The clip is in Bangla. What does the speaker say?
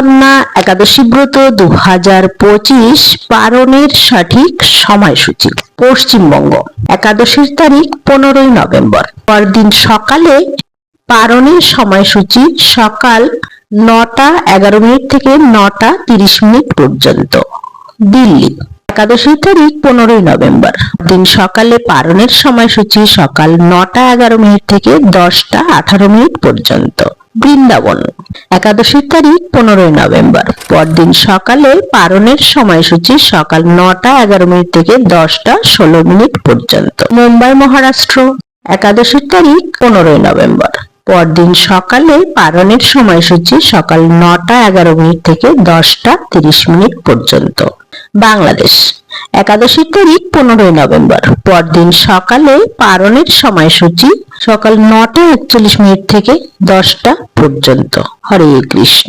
কন্যা একাদশী ব্রত দু হাজার পঁচিশ পালনের সঠিক সময়সূচি, পশ্চিমবঙ্গ। একাদশীর তারিখ পনেরোই নভেম্বর। পরদিন সকালে পালনের সময়সূচি সকাল নটা এগারো মিনিট থেকে নটা তিরিশ মিনিট পর্যন্ত। দিল্লি। একাদশী তারিখ পনেরোই নভেম্বর। দিন সকালে পারণের সময়সূচি সকাল নটা এগারো মিনিট থেকে দশটা আঠারো মিনিট পর্যন্ত। বৃন্দাবন। একাদশীর তারিখ পনেরোই নভেম্বর। পরদিন সকালে পালনের সময়সূচি সকাল নটা এগারো মিনিট থেকে দশটা ষোলো মিনিট পর্যন্ত। মুম্বাই মহারাষ্ট্র। একাদশীর তারিখ পনেরোই নভেম্বর। পরদিন সকালে পালনের সময়সূচি সকাল নটা এগারো মিনিট থেকে দশটা তিরিশ মিনিট পর্যন্ত। বাংলাদেশ। একাদশীর তারিখ পনেরোই নভেম্বর। পরদিন সকালে পারণের সময়সূচি সকাল নটা একচল্লিশ মিনিট থেকে দশটা পর্যন্ত। হরে কৃষ্ণ।